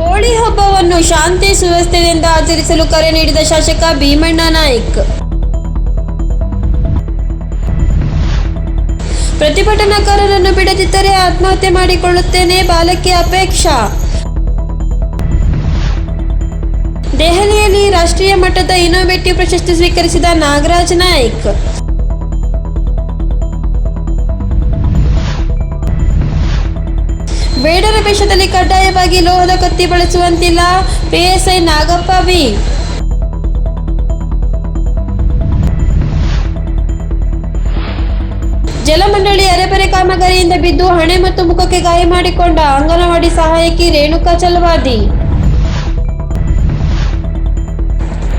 ಹೋಳಿ ಹಬ್ಬವನ್ನು ಶಾಂತಿ ಸುವ್ಯವಸ್ಥೆಯಿಂದ ಆಚರಿಸಲು ಕರೆ ನೀಡಿದ ಶಾಸಕ ಭೀಮಣ್ಣ ನಾಯ್ಕ್. ಪ್ರತಿಭಟನಾಕಾರರನ್ನು ಬಿಡದಿದ್ದರೆ ಆತ್ಮಹತ್ಯೆ ಮಾಡಿಕೊಳ್ಳುತ್ತೇನೆ ಬಾಲಕಿ ಅಪೇಕ್ಷಾ. ದೆಹಲಿಯಲ್ಲಿ ರಾಷ್ಟ್ರೀಯ ಮಟ್ಟದ ಇನ್ನೋವೇಟಿವ್ ಪ್ರಶಸ್ತಿ ಸ್ವೀಕರಿಸಿದ ನಾಗರಾಜ್ ನಾಯ್ಕ್. ಬೇಡರ ವೇಷದಲ್ಲಿ ಕಡ್ಡಾಯವಾಗಿ ಲೋಹದ ಕತ್ತಿ ಬಳಸುವಂತಿಲ್ಲ. ಪಿಎಸ್ಐ ನಾಗಪ್ಪ ವಿ ಜಲಮಂಡಳಿ ಅರೆಬರೆ ಕಾಮಗಾರಿಯಿಂದ ಬಿದ್ದು ಹಣೆ ಮತ್ತು ಮುಖಕ್ಕೆ ಗಾಯ ಮಾಡಿಕೊಂಡ ಅಂಗನವಾಡಿ ಸಹಾಯಕಿ ರೇಣುಕಾ ಚಲವಾದಿ.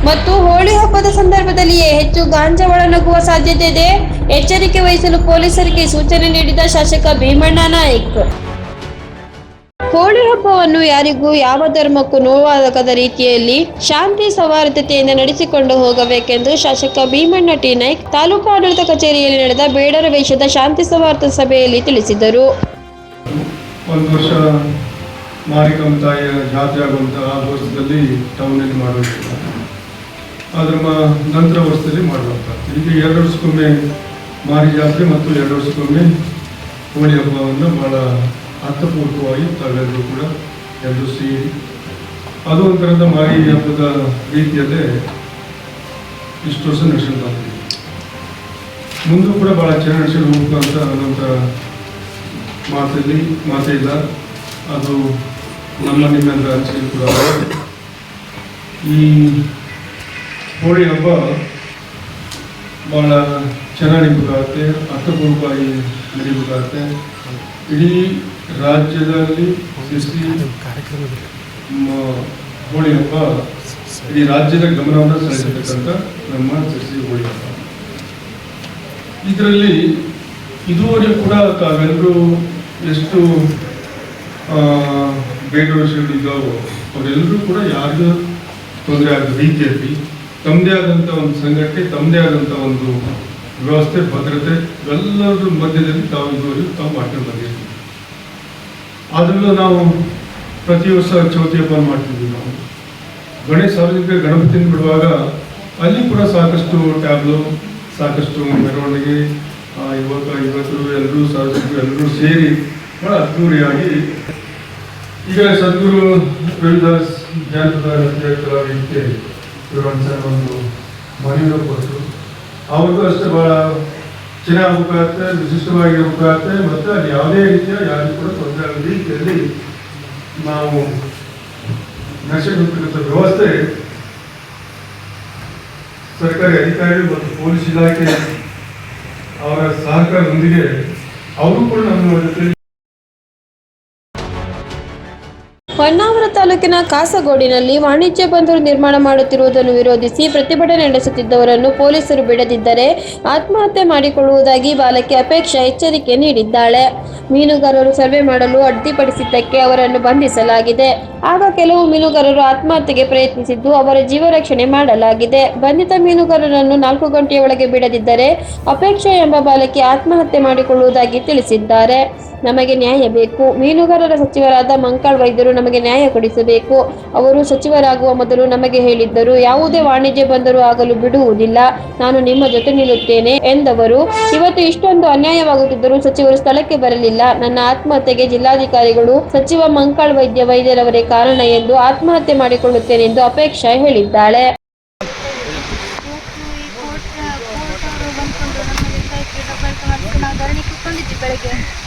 ಮತ್ತು ಹೋಳಿ ಹಬ್ಬದ ಸಂದರ್ಭದಲ್ಲಿಯೇ ಹೆಚ್ಚು ಗಾಂಜಾ ಒಳನುಗ್ಗುವ ಸಾಧ್ಯತೆ ಇದೆ. ಎಚ್ಚರಿಕೆ ವಹಿಸಲು ಪೊಲೀಸರಿಗೆ ಸೂಚನೆ ನೀಡಿದ ಶಾಸಕ ಭೀಮಣ್ಣ ನಾಯ್ಕ್. ಹೋಳಿ ಹಬ್ಬವನ್ನು ಯಾರಿಗೂ ಯಾವ ಧರ್ಮಕ್ಕೂ ನೋವಾಗದ ರೀತಿಯಲ್ಲಿ ಶಾಂತಿ ಸೌಹಾರ್ದತೆಯಿಂದ ನಡೆಸಿಕೊಂಡು ಹೋಗಬೇಕೆಂದು ಶಾಸಕ ಭೀಮಣ್ಣ ಟಿ. ನಾಯ್ಕ್ ತಾಲೂಕು ಆಡಳಿತ ಕಚೇರಿಯಲ್ಲಿ ನಡೆದ ಬೇಡರ ವೇಷದ ಶಾಂತಿ ಸೌಹಾರ್ದ ಸಭೆಯಲ್ಲಿ ತಿಳಿಸಿದರು. ಒಂದು ವರ್ಷ ಮಾರಿಕಮ್ಮ ತಾಯಿಯ ಜಾತ್ರೆ ಆಗುವಂಥ ವರ್ಷದಲ್ಲಿ ಟೌನಲ್ಲಿ ಅದರ ನಂತರ ವರ್ಷದಲ್ಲಿ ಮಾಡುವಂಥದ್ದು ಈಗ ಎರಡು ವರ್ಷಕ್ಕೊಮ್ಮೆ ಮಾರಿ ಜಾತ್ರೆ ಮತ್ತು ಎರಡು ವರ್ಷಕ್ಕೊಮ್ಮೆ ಹೋಳಿ ಹಬ್ಬವನ್ನು ಭಾಳ ಅರ್ಥಪೂರ್ವಕವಾಗಿ ತಾವೆಲ್ಲರೂ ಕೂಡ ಎಲ್ಲರೂ ಸೇರಿ. ಅದು ಒಂಥರದ ಮಾರಿ ಹಬ್ಬದ ರೀತಿಯಲ್ಲೇ ಇಷ್ಟು ವರ್ಷ ನಡೆಸ್ಕೊಂಡು ಬಂದಿದೆ ಮುಂದೂ ಕೂಡ ಭಾಳ ಚೆನ್ನಾಗಿ ಹೋಗ್ಬೇಕು ಅಂತ ಅನ್ನೋಂಥ ಮಾತಲ್ಲಿ ಮಾತೇ ಇಲ್ಲ. ಅದು ನಮ್ಮ ನಿಮ್ಮ ಹಂಚಿಕೆ ಕೂಡ ಈ ಹೋಳಿ ಹಬ್ಬ ಭಾಳ ಚೆನ್ನಾಗಿ ನಡಿಬೇಕಾಗತ್ತೆ, ಅರ್ಥಪೂರ್ವಕವಾಗಿ ನಡಿಬೇಕಾಗತ್ತೆ. ಇಡೀ ರಾಜ್ಯದಲ್ಲಿ ಸೃಷ್ಟಿ ಹೋಳಿ ಹಬ್ಬ ಇಡೀ ರಾಜ್ಯದ ಗಮನವನ್ನು ಸೆಳೆದಿರ್ತಕ್ಕಂಥ ನಮ್ಮ ಸೃಷ್ಟಿ ಹೋಳಿ ಹಬ್ಬ. ಇದರಲ್ಲಿ ಇದುವರೆಗೂ ಕೂಡ ತಾವೆಲ್ಲರೂ ಎಷ್ಟು ಬೇಡವರ್ಷಗಳಿದ್ದಾವೋ ಅವರೆಲ್ಲರೂ ಕೂಡ ಯಾರಿಗೂ ತೊಂದರೆ ಆಗದ ರೀತಿಯಲ್ಲಿ ತಮ್ಮದೇ ಆದಂಥ ಒಂದು ಸಂಘಟನೆ ತಮ್ಮದೇ ಆದಂಥ ಒಂದು ವ್ಯವಸ್ಥೆ, ಭದ್ರತೆ ಎಲ್ಲರ ಮಧ್ಯದಲ್ಲಿ ತಾವು ಇದುವರೆಗೂ ತಾವು ಮಾಡ್ಕೊಂಡು ಬಂದಿದ್ದೀವಿ ಅದರಲ್ಲೂ ನಾವು ಪ್ರತಿ ವರ್ಷ ಚೌತಿ ಹಬ್ಬ ಮಾಡ್ತಿದ್ವಿ ನಾವು. ಗಣೇಶ ಸಾರ್ವಜನಿಕ ಗಣಪತಿಯನ್ನು ಬಿಡುವಾಗ ಅಲ್ಲಿ ಕೂಡ ಸಾಕಷ್ಟು ಟ್ಯಾಬ್ಲು, ಸಾಕಷ್ಟು ಮೆರವಣಿಗೆ ಯುವಕ, ಯುವಕರು ಎಲ್ಲರೂ ಸಾರ್ವಜನಿಕರು ಎಲ್ಲರೂ ಸೇರಿ ಬಹಳ ಅದ್ದೂರಿಯಾಗಿ ಈಗ ಸದ್ಗುರು ರವಿದಾಸ್ ಜಾನಪದ ನೃತ್ಯ ಇವರ ಒಂದು ಮನವಿಯನ್ನು ಕೊಟ್ಟರು ಅವ್ರಿಗೂ ಅಷ್ಟೇ ಬಹಳ ಚೆನ್ನಾಗಿ ಹೋಗ್ಬೇಕಾಗತ್ತೆ ವಿಶಿಷ್ಟವಾಗಿ ಹೋಗ್ಬೇಕಾಗತ್ತೆ ಮತ್ತು ಅಲ್ಲಿ ಯಾವುದೇ ರೀತಿಯ ಯಾರಿಗೂ ಕೂಡ ತೊಂದರೆ ಆಗದ ರೀತಿಯಲ್ಲಿ ನಾವು ನಡೆಸಿರ್ತಕ್ಕಂಥ ವ್ಯವಸ್ಥೆ ಸರ್ಕಾರಿ ಅಧಿಕಾರಿ ಮತ್ತು ಪೊಲೀಸ್ ಇಲಾಖೆ ಅವರ ಸಹಕಾರದೊಂದಿಗೆ ಅವರು ಕೂಡ ನಮ್ಮ ಜೊತೆ ಹೊನ್ನಾವರ ತಾಲೂಕಿನ ಕಾಸಗೋಡಿನಲ್ಲಿ ವಾಣಿಜ್ಯ ಬಂದರು ನಿರ್ಮಾಣ ಮಾಡುತ್ತಿರುವುದನ್ನು ವಿರೋಧಿಸಿ ಪ್ರತಿಭಟನೆ ನಡೆಸುತ್ತಿದ್ದವರನ್ನು ಪೊಲೀಸರು ಬಿಡದಿದ್ದರೆ ಆತ್ಮಹತ್ಯೆ ಮಾಡಿಕೊಳ್ಳುವುದಾಗಿ ಬಾಲಕಿ ಅಪೇಕ್ಷಾ ಎಚ್ಚರಿಕೆ ನೀಡಿದ್ದಾಳೆ. ಮೀನುಗಾರರು ಸರ್ವೆ ಮಾಡಲು ಅಡ್ಡಿಪಡಿಸಿದ್ದಕ್ಕೆ ಅವರನ್ನು ಬಂಧಿಸಲಾಗಿದೆ. ಆಗ ಕೆಲವು ಮೀನುಗಾರರು ಆತ್ಮಹತ್ಯೆಗೆ ಪ್ರಯತ್ನಿಸಿದ್ದು ಅವರ ಜೀವ ರಕ್ಷಣೆ ಮಾಡಲಾಗಿದೆ. ಬಂಧಿತ ಮೀನುಗಾರರನ್ನು ನಾಲ್ಕು ಗಂಟೆಯ ಒಳಗೆ ಬಿಡದಿದ್ದರೆ ಅಪೇಕ್ಷಾ ಎಂಬ ಬಾಲಕಿ ಆತ್ಮಹತ್ಯೆ ಮಾಡಿಕೊಳ್ಳುವುದಾಗಿ ತಿಳಿಸಿದ್ದಾರೆ. ನಮಗೆ ನ್ಯಾಯ ಬೇಕು. ಮೀನುಗಾರರ ಸಚಿವರಾದ ಮಂಕಾಳ್ ವೈದ್ಯರು ನಮಗೆ ನ್ಯಾಯ ಕೊಡಿಸಬೇಕು. ಅವರು ಸಚಿವರಾಗುವ ಮೊದಲು ನಮಗೆ ಹೇಳಿದ್ದರು, ಯಾವುದೇ ವಾಣಿಜ್ಯ ಬಂದರೂ ಆಗಲು ಬಿಡುವುದಿಲ್ಲ, ನಾನು ನಿಮ್ಮ ಜೊತೆ ನಿಲ್ಲುತ್ತೇನೆ ಎಂದವರು. ಇವತ್ತು ಇಷ್ಟೊಂದು ಅನ್ಯಾಯವಾಗುತ್ತಿದ್ದರೂ ಸಚಿವರು ಸ್ಥಳಕ್ಕೆ ಬರಲಿಲ್ಲ. ನನ್ನ ಆತ್ಮಹತ್ಯೆಗೆ ಜಿಲ್ಲಾಧಿಕಾರಿಗಳು ಸಚಿವ ಮಂಕಾಳ್ ವೈದ್ಯ ವೈದ್ಯರವರೇ ಕಾರಣ ಎಂದು ಆತ್ಮಹತ್ಯೆ ಮಾಡಿಕೊಳ್ಳುತ್ತೇನೆ ಎಂದು ಅಪೇಕ್ಷಾ ಹೇಳಿದ್ದಾಳೆ. ನಮಗೆ ಬೆಳಗ್ಗೆ.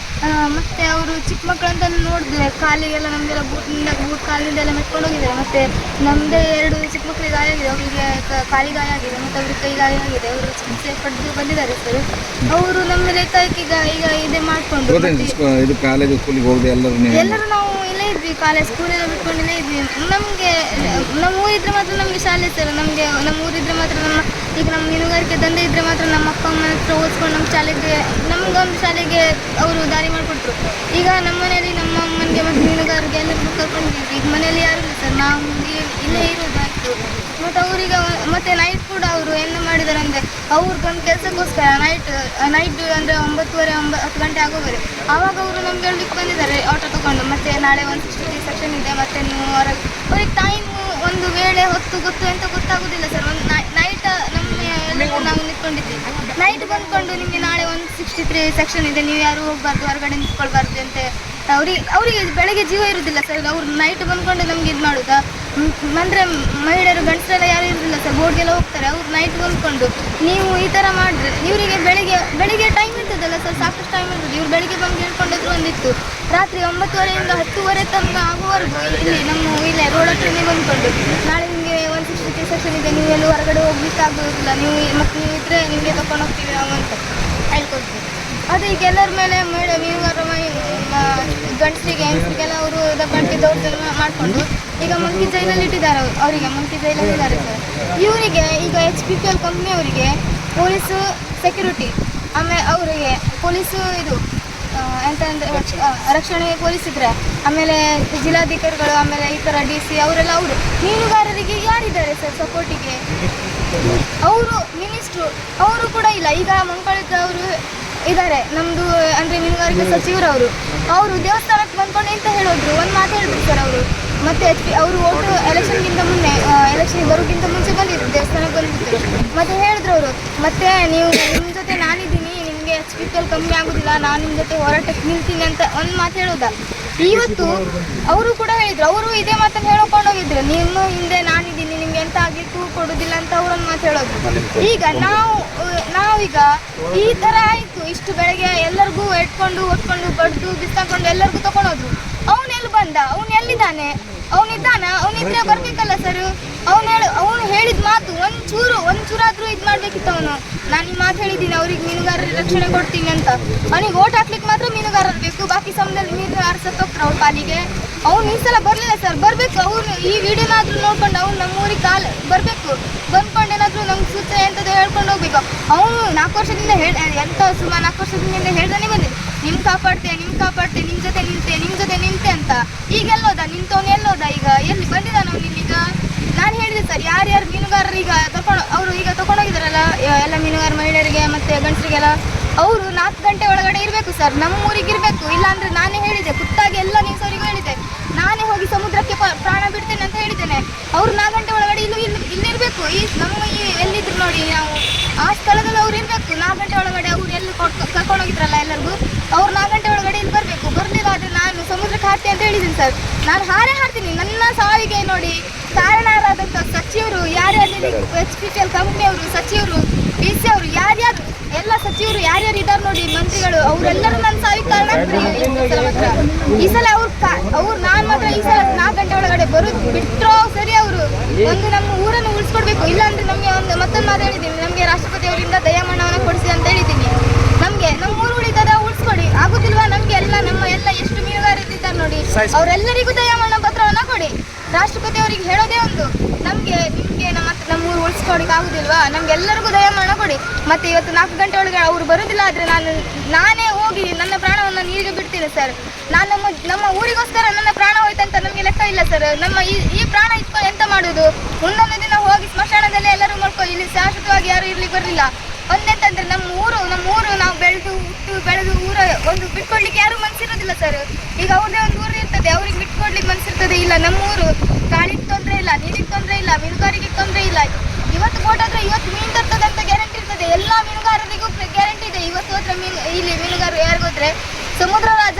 ಮತ್ತೆ ಅವರು ಚಿಕ್ಕ ಮಕ್ಕಳಂತ ನೋಡಿದ್ರೆ ಕಾಲಿಗೆಲ್ಲ ನಮಗೆಲ್ಲ ಬೂಟ್ನಿಂದ ಬೂಟ್ ಕಾಲಿಂದ ಎಲ್ಲ ಮೆತ್ಕೊಂಡು ಹೋಗಿದ್ದಾರೆ ಮತ್ತೆ ನಮ್ದೆ ಎರಡು ಚಿಕ್ಕ ಮಕ್ಕಳಿಗೆ ಗಾಯ ಆಗಿದೆ ಅವರಿಗೆ ಕಾಲಿಗೆ ಕಾಲಿ ಗಾಯ ಆಗಿದೆ ಮತ್ತೆ ಅವ್ರಿಗೆ ಕೈ ಗಾಯ ಆಗಿದೆ ಅವರು ಚಿಕಿತ್ಸೆ ಪಡೆದು ಬಂದಿದ್ದಾರೆ ಸರ್. ಅವರು ನಮ್ಮ ಮೇಲೆ ಈಗ ಈಗ ಇದೇ ಮಾಡಿಕೊಂಡು ಗೊತ್ತೇನು ಇದು ಕಾಲೇಜು ಸ್ಕೂಲಿಗೆ ಹೋಗದೆ ಎಲ್ಲರೂ ಎಲ್ಲರೂ ನಾವು ಇಲ್ಲೇ ಇದ್ವಿ ಕಾಲೇಜ್ ಸ್ಕೂಲೆಲ್ಲ ಬಿಟ್ಕೊಂಡು ಇಲ್ಲೇ ಇದ್ವಿ. ನಮಗೆ ನಮ್ಮ ಊರಿದ್ರೆ ಮಾತ್ರ ನಮಗೆ ಶಾಲೆ ಸರ್ ನಮಗೆ ನಮ್ಮ ಊರಿದ್ರೆ ಮಾತ್ರ ನಮ್ಮ ಈಗ ನಮ್ಮ ಮೀನುಗಾರಿಕೆ ದಂಧೆ ಇದ್ರೆ ಮಾತ್ರ ನಮ್ಮ ಅಪ್ಪ ಅಮ್ಮನ ಹತ್ರ ಓದಿಸ್ಕೊಂಡು ನಮ್ಮ ಶಾಲೆಗೆ ನಮಗೊಂದು ಶಾಲೆಗೆ ಅವರು ದಾರಿ ಮಾಡಿಕೊಟ್ರು. ಈಗ ನಮ್ಮ ಮನೆಯಲ್ಲಿ ನಮ್ಮ ಅಮ್ಮನಿಗೆ ಮತ್ತು ಮೀನುಗಾರಿಗೆ ಎಲ್ಲರಿಗೂ ಕರ್ಕೊಂಡಿದ್ವಿ ಈಗ ಮನೆಯಲ್ಲಿ ಯಾರು ಇಲ್ಲ ಸರ್. ನಾವು ಇಲ್ಲೇ ಇರೋದಾಯ್ತು ಮತ್ತು ಅವರಿಗೆ ಮತ್ತೆ ನೈಟ್ ಕೂಡ ಅವರು ಏನು ಮಾಡಿದ್ದಾರೆ ಅಂದರೆ ಒಂದು ಕೆಲಸಕ್ಕೋಸ್ಕರ ನೈಟ್ ನೈಟ್ ಅಂದರೆ ಒಂಬತ್ತುವರೆ, ಒಂಬ, ಹತ್ತು ಗಂಟೆ ಆಗೋವರೆ. ಆವಾಗ ಅವರು ನಮ್ಗೆ ಹೇಳಲಿಕ್ಕೆ ಬಂದಿದ್ದಾರೆ ಆಟೋ ತಗೊಂಡು. ಮತ್ತು ನಾಳೆ ಒಂದು ಸಿಕ್ಸ್ಟಿ ಸೆಕ್ಷನ್ ಇದೆ, ಮತ್ತೆ ನೀವು ಹೊರಗೆ ಅವ್ರಿಗೆ ಟೈಮು ಒಂದು ವೇಳೆ ಹೊತ್ತು ಗೊತ್ತು ಅಂತ ಗೊತ್ತಾಗೋದಿಲ್ಲ ಸರ್. ಒಂದು ನೈಟ್ ನಾವು ನೈಟ್ ಬಂದ್ಕೊಂಡು ನಿಮಗೆ ನಾಳೆ ಒಂದು ಸಿಕ್ಸ್ಟಿ ತ್ರೀ ಸೆಕ್ಷನ್ ಇದೆ. ನೀವು ಯಾರು ಹೋಗ್ಬಾರ್ದು, ಹೊರಗಡೆ ನಿಂತ್ಕೊಳ್ಬಾರ್ದು ಅಂತ ಅವ್ರಿಗೆ, ಅವರಿಗೆ ಬೆಳಗ್ಗೆ ಜೀವ ಇರುವುದಿಲ್ಲ ಸರ್ ಅವ್ರು ನೈಟ್ ಬಂದ್ಕೊಂಡು ನಮ್ಗೆ ಇದು ಮಾಡೋದಾ? ಅಂದ್ರೆ ಮಹಿಳೆಯರು, ಗಂಡಸರೆಲ್ಲ ಯಾರು ಇರುದಿಲ್ಲ ಸರ್ ಬೋರ್ಡ್ಗೆಲ್ಲ ಹೋಗ್ತಾರೆ. ಅವ್ರು ನೈಟ್ ಬಂದ್ಕೊಂಡು ನೀವು ಈ ತರ ಮಾಡಿದ್ರೆ, ಇವರಿಗೆ ಬೆಳಿಗ್ಗೆ ಬೆಳಿಗ್ಗೆ ಟೈಮ್ ಇರ್ತದಲ್ಲ ಸರ್ ಸಾಕಷ್ಟು ಟೈಮ್ ಇರ್ತದೆ. ಇವ್ರು ಬೆಳಿಗ್ಗೆ ಬಂದು ಹೇಳ್ಕೊಂಡಿದ್ರು ಒಂದಿತ್ತು. ರಾತ್ರಿ ಒಂಬತ್ತುವರೆಯಿಂದ ಹತ್ತುವರೆ ತನಕ ಆಗುವವರೆಗೂ ಇಲ್ಲಿ ನಮ್ಮ ಇಲ್ಲೇ ರೋಡ್ ಹತ್ರನೇ ಬಂದ್ಕೊಂಡು ನಾಳೆ ತ್ರೀ ಸೆಕ್ಷನ್ ಇದೆ ನೀವು ಎಲ್ಲೂ ಹೊರಗಡೆ ಹೋಗ್ಲಿಕ್ಕೆ ಆಗೋದಿಲ್ಲ ನೀವು ಮತ್ತೆ ನೀವು ಇದ್ರೆ ನಿಮಗೆ ತಗೊಂಡು ಹೋಗ್ತೀವಿ ನಾವು ಅಂತ ಹೇಳ್ಕೊಡ್ತೀವಿ. ಅದು ಈಗ ಎಲ್ಲರ ಮೇಲೆ ಮೇಡಮ್ ಮೀನುಗಾರ ಗಂಡಸರಿಗೆ ಹೆಂಗಸರಿಗೆಲ್ಲ ಅವರು ದಬ್ಬಾಳಿಕೆ ದೌರ್ಜನ್ಯ ಮಾಡಿಕೊಂಡು ಈಗ ಮಂಕಿ ಜೈಲಲ್ಲಿ ಇಟ್ಟಿದ್ದಾರೆ ಅವ್ರು- ಅವರಿಗೆ ಮಂಕಿ ಜೈಲಲ್ಲಿ ಇದ್ದಾರೆ ಸರ್ ಇವರಿಗೆ ಈಗ ಎಚ್ ಪಿ ಪಿ ಎಲ್ ಕಂಪ್ನಿಯವರಿಗೆ ಪೊಲೀಸು ಸೆಕ್ಯೂರಿಟಿ ಆಮೇಲೆ ಅವರಿಗೆ ಪೊಲೀಸು ಇದು ಆ, ಎಂತ ಅಂದರೆ ರಕ್ಷಣೆ ಪೊಲೀಸ್ ಇದ್ರೆ ಆಮೇಲೆ ಜಿಲ್ಲಾಧಿಕಾರಿಗಳು ಆಮೇಲೆ ಈ ಥರ ಡಿ ಸಿ ಅವರೆಲ್ಲ ಅವರು. ಮೀನುಗಾರರಿಗೆ ಯಾರಿದ್ದಾರೆ ಸರ್ ಸಪೋರ್ಟಿಗೆ ಅವರು ಮಿನಿಸ್ಟ್ರು ಅವರು ಕೂಡ ಇಲ್ಲ. ಈಗ ಅವರು ಇದ್ದಾರೆ. ನಮ್ಮದು ಅಂದರೆ ಮೀನುಗಾರಿಕೆ ಸಚಿವರು ಅವರು. ಅವರು ದೇವಸ್ಥಾನಕ್ಕೆ ಬಂದ್ಕೊಂಡು ಎಂತ ಹೇಳೋದ್ರು? ಒಂದು ಮಾತು ಹೇಳಿದ್ರು ಸರ್ ಅವರು. ಮತ್ತೆ ಎಚ್ ಪಿ ಅವರು ಓಟು ಎಲೆಕ್ಷನ್ಗಿಂತ ಮುನ್ನೆ ಎಲೆಕ್ಷನ್ ಬರೋಕ್ಕಿಂತ ಮುಂಚೆ ಬಂದಿದ್ರು ದೇವಸ್ಥಾನಕ್ಕೆ ಬಂದಿದ್ರು. ಮತ್ತೆ ಹೇಳಿದ್ರು ಅವರು ಮತ್ತೆ ನೀವು ನಿಮ್ಮ ಜೊತೆ ನಾನಿದ್ದೀನಿ ಪಿ ಕಮ್ಮಿ ಆಗುದಿಲ್ಲ, ನಾನು ನಿಮ್ಮ ಜೊತೆ ಹೋರಾಟಕ್ಕೆ ನಿಲ್ತೀನಿ ಅಂತ ಒಂದು ಮಾತು ಹೇಳುದ? ಇವತ್ತು ಅವರು ಕೂಡ ಹೇಳಿದ್ರು, ಅವರು ಇದೇ ಮಾತನ್ನು ಹೇಳ್ಕೊಂಡು ಹೋಗಿದ್ರು. ನಿಮ್ಮ ಹಿಂದೆ ನಾನಿದ್ದೀನಿ ನಿಮ್ಗೆ ಎಂತ ಆಗ್ಲಿಕ್ಕೂ ಕೊಡೋದಿಲ್ಲ ಅಂತ ಅವರೊಂದು ಮಾತು ಹೇಳೋದು. ಈಗ ನಾವು ನಾವೀಗ ಈ ತರ ಆಯ್ತು. ಇಷ್ಟು ಬೆಳಗ್ಗೆ ಎಲ್ಲರಿಗೂ ಎಟ್ಕೊಂಡು, ಒಟ್ಕೊಂಡು, ಬಡ್ದು, ಬಿಸಾಕೊಂಡು ಎಲ್ಲರಿಗೂ ತಗೊಂಡೋದ್ರು ಎಲ್ಲಿ ಬಂದ ಅವನು ಎಲ್ಲಿದ್ದಾನೆ? ಅವನಿದ್ದಾನ ಅವನಿದ್ರೆ ಬರ್ಬೇಕಲ್ಲ ಸರ್? ಅವನು ಹೇಳ ಅವನು ಹೇಳಿದ ಮಾತು ಒಂಚೂರು ಒಂಚೂರಾದ್ರೂ ಇದು ಮಾಡ್ಬೇಕಿತ್ತು ಅವನು. ನಾನು ಈ ಮಾತು ಹೇಳಿದ್ದೀನಿ ಅವ್ರಿಗೆ ಮೀನುಗಾರರ ರಕ್ಷಣೆ ಕೊಡ್ತೀನಿ ಅಂತ. ಅವನಿಗೆ ಓಟ್ ಹಾಕ್ಲಿಕ್ಕೆ ಮಾತ್ರ ಮೀನುಗಾರರು ಬೇಕು. ಬಾಕಿ ಸಮಯದಲ್ಲಿ ಮೀನುಗಾರ ಸತ್ತೋಗ್ತಾರೆ ಅವ್ರ ಪಾಲಿಗೆ? ಅವ್ನು ಈ ಸಲ ಬರಲಿಲ್ಲ ಸರ್. ಬರಬೇಕು ಅವನು ಈ ವಿಡಿಯೋನಾದ್ರೂ ನೋಡ್ಕೊಂಡು ಅವ್ನು ನಮ್ಮೂರಿಗೆ ಕಾಲ್ ಬರಬೇಕು. ಬಂದ್ಕೊಂಡು ಏನಾದರೂ ನಮ್ಗೆ ಸೂಚನೆ ಎಂಥದ್ದು ಹೇಳ್ಕೊಂಡು ಹೋಗ್ಬೇಕು. ಅವನು ನಾಲ್ಕು ವರ್ಷದಿಂದ ಹೇಳ ಎಂತ ಸುಮಾರು ನಾಲ್ಕು ವರ್ಷದಿಂದ ಹೇಳ್ದಾನೆ ಬಂದಿದೆ ನಿಮ್ ಕಾಪಾಡ್ತೆ ನಿಮ್ ಕಾಪಾಡ್ತೆ ನಿಮ್ ಜೊತೆ ನಿಂತೆ ನಿಮ್ ಜೊತೆ ನಿಂತೆ ಅಂತ. ಈಗ ಎಲ್ಲೋದ ನಿಂತವನು ಎಲ್ಲೋದ ಈಗ? ಎಲ್ಲಿ ಬಂದಿದ್ದಾನ ನಿನ್ನೀಗ? ನಾನು ಹೇಳಿದೆ ಸರ್ ಯಾರ್ಯಾರು ಮೀನುಗಾರರು ಈಗ ತಕೊಂಡು, ಅವರು ಈಗ ತಗೊಂಡೋಗಿದಾರಲ್ಲ ಎಲ್ಲ ಮೀನುಗಾರ ಮಹಿಳೆಯರಿಗೆ ಮತ್ತೆ ಗಂಡಸರಿಗೆಲ್ಲ? ಅವರು ನಾಲ್ಕು ಗಂಟೆ ಒಳಗಡೆ ಇರಬೇಕು ಸರ್ ನಮ್ಮ ಊರಿಗೆ ಇರಬೇಕು. ಇಲ್ಲಾಂದ್ರೆ ನಾನೇ ಹೇಳಿದೆ ಕುತ್ತಾಗಿ ಎಲ್ಲ ನಿಲ್ಸೋರಿಗೂ ಹೇಳಿದೆ. ನಾನೇ ಹೋಗಿ ಸಮುದ್ರಕ್ಕೆ ಪ್ರಾಣ ಬಿಡ್ತೇನೆ ಅಂತ ಹೇಳಿದ್ದೇನೆ. ಅವ್ರು ನಾಲ್ಕು ಗಂಟೆ ಒಳಗಡೆ ಇಲ್ಲಿ ಇಲ್ಲಿ, ಇಲ್ಲಿರಬೇಕು. ಈ ನಮ್ಮ ಈ ಎಲ್ಲಿದ್ರು ನೋಡಿ ನಾವು, ಆ ಸ್ಥಳದಲ್ಲಿ ಅವ್ರು ಇರಬೇಕು. ನಾಲ್ಕು ಗಂಟೆ ಒಳಗಡೆ ಅವ್ರು ಎಲ್ಲಿ ಕರ್ಕೊಂಡೋಗಿದ್ರಲ್ಲ ಎಲ್ಲರಿಗೂ? ಅವ್ರು ನಾಲ್ಕು ಗಂಟೆ ಒಳಗಡೆ ಇಲ್ಲಿ ಬರಬೇಕು. ಬರಲಿಲ್ಲ ಆದರೆ ನಾನು ಸಮುದ್ರಕ್ಕೆ ಹಾರ್ತೀನಿ ಅಂತ ಹೇಳಿದ್ದೀನಿ ಸರ್. ನಾನು ಹಾರೇ ಹಾರ್ತೀನಿ ನನ್ನ ಸಾವಿಗೆ ನೋಡಿ ಕಾರಣರಾದಂಥ ಸಚಿವರು ಯಾರ್ಯಾರು ಎಚ್ ಪಿ ಸಿ ಎಲ್ ಕಂಪ್ನಿಯವರು ಸಚಿವರು ಡಿ ಸಿ ಅವರು ಯಾರ್ಯಾರು ಎಲ್ಲ ಸಚಿವರು ಯಾರ್ಯಾರು ಇದ್ದಾರೆ ನೋಡಿ ಮಂತ್ರಿಗಳು, ಅವರೆಲ್ಲರೂ ನನ್ನ ಸಾವಿಗೆ ಕಾರಣ ಈ ಸಲ ಅವ್ರು ಅವ್ರು ನಾನು ಮಾತ್ರ ಈ ಸಲ ನಾಲ್ಕು ಗಂಟೆ ಒಳಗಡೆ ಬರೋದು ಬಿಟ್ಟರೋ ಸರಿ ಅವರು. ಒಂದು ನಮ್ಮ ಊರನ್ನು ಉಳಿಸ್ಕೊಡ್ಬೇಕು. ಇಲ್ಲಾಂದ್ರೆ ನಮಗೆ ಒಂದು ಮತ್ತೊಂದು ಮಾತು ಹೇಳಿದ್ದೀನಿ. ನಮಗೆ ರಾಷ್ಟ್ರಪತಿ ಅವರಿಂದ ದಯಾಮಣ್ಣವನ್ನು ಕೊಡಿಸಿ ಅಂತ ಹೇಳಿದ್ದೀನಿ. ನಮಗೆ ನಮ್ಮ ಆಗುದಿಲ್ವಾ? ನಮ್ಗೆ ಎಲ್ಲ ನಮ್ಮ ಎಲ್ಲ ಎಷ್ಟು ಮೀನುಗಾರರಿದ್ದಾರೆ ನೋಡಿ. ಅವರೆಲ್ಲರಿಗೂ ದಯಾಮರಣ ಪತ್ರವನ್ನ ಕೊಡಿ. ರಾಷ್ಟ್ರಪತಿ ಅವರಿಗೆ ಹೇಳೋದೇ ಒಂದು. ನಮಗೆ ನಿಮಗೆ ನಮ್ಮ ನಮ್ಮ ಊರು ಉಳಿಸ್ಕೊಡಕ್ಕೆ ಆಗುದಿಲ್ವಾ? ನಮ್ಗೆ ಎಲ್ಲರಿಗೂ ದಯಾಮರಣ ಕೊಡಿ. ಮತ್ತೆ ಇವತ್ತು ನಾಲ್ಕು ಗಂಟೆ ಒಳಗೆ ಅವರು ಬರುದಿಲ್ಲ ಆದ್ರೆ ನಾನು ನಾನೇ ಹೋಗಿ ನನ್ನ ಪ್ರಾಣವನ್ನು ನೀರಿಗೆ ಬಿಡ್ತೀನಿ ಸರ್ ನಾನು ನಮ್ಮ ನಮ್ಮ ಊರಿಗೋಸ್ಕರ ನನ್ನ ಪ್ರಾಣ ಹೋಯ್ತಂತ ನಮಗೆ ಲೆಕ್ಕ ಇಲ್ಲ ಸರ್ ನಮ್ಮ ಈ ಈ ಪ್ರಾಣ ಇಟ್ಕೊಂಡು ಎಂತ ಮಾಡೋದು? ಮುಂದೊಂದು ದಿನ ಹೋಗಿ ಸ್ಮಶಾನದಲ್ಲಿ ಎಲ್ಲರೂ ಮಾಡ್ಕೊ ಇಲ್ಲಿ ಶಾಶ್ವತವಾಗಿ ಯಾರು ಇರ್ಲಿಕ್ಕೆ ಬರಲಿಲ್ಲ. ಒಂದೆಂತಂದ್ರೆ ನಮ್ಮ ಊರು ನಮ್ಮ ಊರು ನಾವು ಬೆಳೆದು ಹುಟ್ಟು, ಬೆಳೆದು ಊರ ಒಂದು ಬಿಟ್ಕೊಡ್ಲಿಕ್ಕೆ ಯಾರು ಮನಸ್ಸಿರೋದಿಲ್ಲ ಸರ್ ಈಗ ಅವ್ರದೇ ಒಂದು ಊರು ಇರ್ತದೆ, ಅವ್ರಿಗೆ ಬಿಟ್ಕೊಡ್ಲಿಕ್ಕೆ ಮನಸ್ಸಿರ್ತದೆ ಇಲ್ಲ, ನಮ್ಮ ಊರು ಗಾಳಿಗೆ ತೊಂದರೆ ಇಲ್ಲ, ನೀರಿಗೆ ತೊಂದರೆ ಇಲ್ಲ ಮೀನುಗಾರಿಕೆ ತೊಂದರೆ ಇಲ್ಲ. ಇವತ್ತು ಬೋಟ್ ಆದ್ರೆ ಇವತ್ತು ಮೀನು ತರ್ತದೆ ಅಂತ ಗ್ಯಾರಂಟಿ ಇರ್ತದೆ. ಎಲ್ಲ ಮೀನುಗಾರರಿಗೂ ಗ್ಯಾರಂಟಿ ಇದೆ. ಇವತ್ತು ಹೋದ್ರೆ ಮೀನು, ಇಲ್ಲಿ ಮೀನುಗಾರರು ಯಾರಿಗೋದ್ರೆ ಸಮುದ್ರ ರಾಜ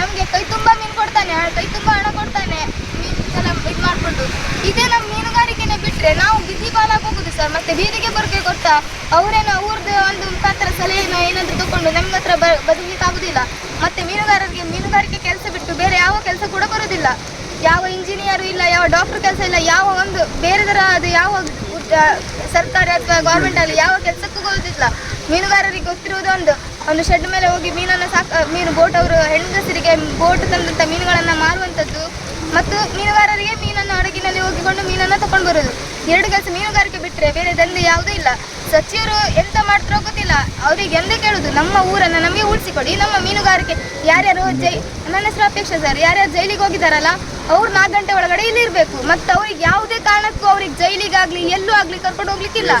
ನಮಗೆ ಕೈ ತುಂಬ ಮೀನು ಕೊಡ್ತಾನೆ ಕೈ ತುಂಬ ಹಣ ಕೊಡ್ತಾನೆ, ಮೀನು ಇದು ಮಾಡಿಕೊಂಡು. ಇದೇ ನಮ್ಮ ಮೀನುಗಾರಿಕೆನೆ ಬಿಟ್ಟರೆ ನಾವು ಬಿಸಿ ಮತ್ತೆ ಬೀದಿಗೆ ಬರ್ಕೆ ಗೊತ್ತಾ ಅವರೇನೋ ಅವ್ರದ್ದು ಒಂದು ಮುಖಾಂತರ ಸಲಹೆನ ಏನಾದರೂ ತಗೊಂಡು ನಮ್ಮ ಹತ್ರ ಬ ಬದುಕಲಿಕ್ಕೆ ಆಗುದಿಲ್ಲ. ಮತ್ತೆ ಮೀನುಗಾರರಿಗೆ, ಮೀನುಗಾರಿಕೆ ಕೆಲಸ ಬಿಟ್ಟು ಬೇರೆ ಯಾವ ಕೆಲಸ ಕೂಡ ಬರೋದಿಲ್ಲ. ಯಾವ ಇಂಜಿನಿಯರ್ ಇಲ್ಲ, ಯಾವ ಡಾಕ್ಟರ್ ಕೆಲಸ ಇಲ್ಲ, ಯಾವ ಒಂದು ಬೇರೆ ಥರ ಅದು ಯಾವ ಸರ್ಕಾರಿ ಅಥವಾ ಗೌರ್ಮೆಂಟ್ ಅಲ್ಲಿ ಯಾವ ಕೆಲಸಕ್ಕೂ ಹೋಗೋದಿಲ್ಲ. ಮೀನುಗಾರರಿಗೆ ಗೊತ್ತಿರುವುದು ಒಂದು. ಒಂದು ಶೆಡ್ ಮೇಲೆ ಹೋಗಿ ಮೀನನ್ನು ಸಾಕ ಮೀನು ಬೋಟ್ ಅವರು ಹೆಂಗಸರಿಗೆ ಬೋಟ್ ತಂದಂಥ ಮೀನುಗಳನ್ನು ಮಾರುವಂಥದ್ದು ಮತ್ತು ಮೀನುಗಾರರಿಗೆ ಮೀನನ್ನು ಹಡಗಿನಲ್ಲಿ ಹೋಗಿಕೊಂಡು ಮೀನನ್ನು ತಕೊಂಡು ಬರೋದು ಎರಡು ಕೆಲಸ ಮೀನುಗಾರಿಕೆ ಬಿಟ್ಟರೆ ಬೇರೆ ದಂಧೆ ಯಾವುದೂ ಇಲ್ಲ. ಸಚಿವರು ಎಂತ ಮಾಡ್ತಾರೋ ಗೊತ್ತಿಲ್ಲ. ಅವರಿಗೆ ಎಂದೇ ಕೇಳುದು, ನಮ್ಮ ಊರನ್ನ ನಮಗೆ ಉಳಿಸಿಕೊಡಿ, ನಮ್ಮ ಮೀನುಗಾರಿಕೆ. ಯಾರ್ಯಾರು ಜೈ, ನನ್ನ ಹೆಸರು ಅಪೇಕ್ಷೆ ಸರ್, ಯಾರ್ಯಾರು ಜೈಲಿಗೆ ಹೋಗಿದಾರಲ್ಲ, ಅವ್ರು ನಾಲ್ಕು ಗಂಟೆ ಒಳಗಡೆ ಇಲ್ಲಿ ಇರಬೇಕು. ಮತ್ತು ಅವ್ರಿಗೆ ಯಾವುದೇ ಕಾರಣಕ್ಕೂ ಅವ್ರಿಗೆ ಜೈಲಿಗಾಗಲಿ, ಎಲ್ಲೂ ಆಗಲಿ ಕರ್ಕೊಂಡು ಹೋಗ್ಲಿಕ್ಕಿಲ್ಲ.